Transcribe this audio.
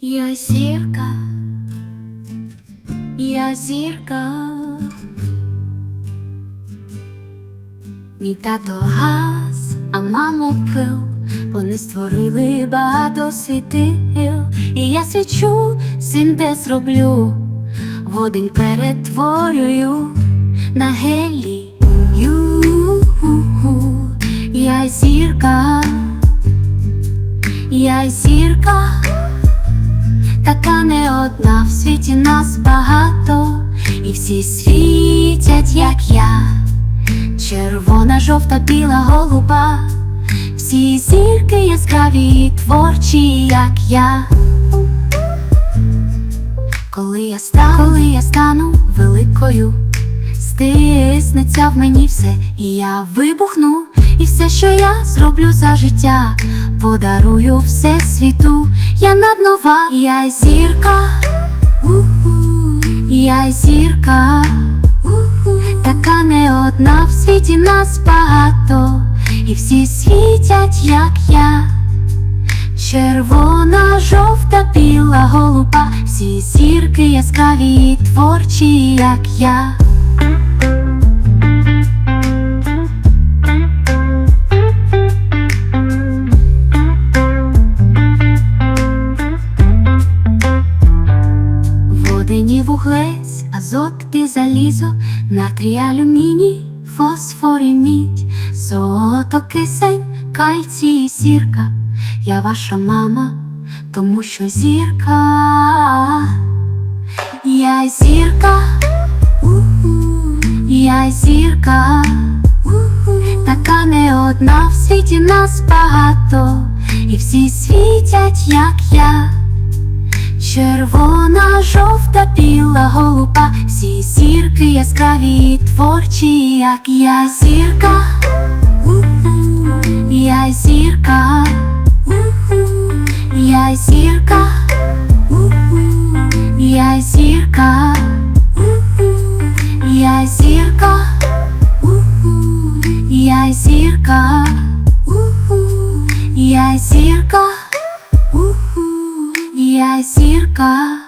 Я зірка, я зірка. Мій тато газ, а мамо пил, вони створили багато світил, і я свічу, син де зроблю, водень перетворюю на гелій. Світі нас багато, і всі світять, як я. Червона, жовта, біла, голуба, всі зірки яскраві і творчі, як я. Коли я стану, коли я стану великою, стиснеться в мені все, і я вибухну, і все, що я зроблю за життя, подарую все світу, я наднова, я зірка, я зірка, така не одна в світі нас багато, і всі світять, як я. Червона, жовта, біла, голуба, всі зірки яскраві творчі, як я. Азот і залізо, натрій, алюміній, фосфор і мідь, золото, кисень, кальцій і сірка. Я ваша мама, тому що зірка, я зірка, я зірка, така не одна в світі нас багато, і всі світять, як я. Червона, жовта, біла, голуба, всі зірки яскраві і творчі, як я зірка, я зірка, я зірка, я зірка, я зірка, я зірка, я зірка. Я зірка.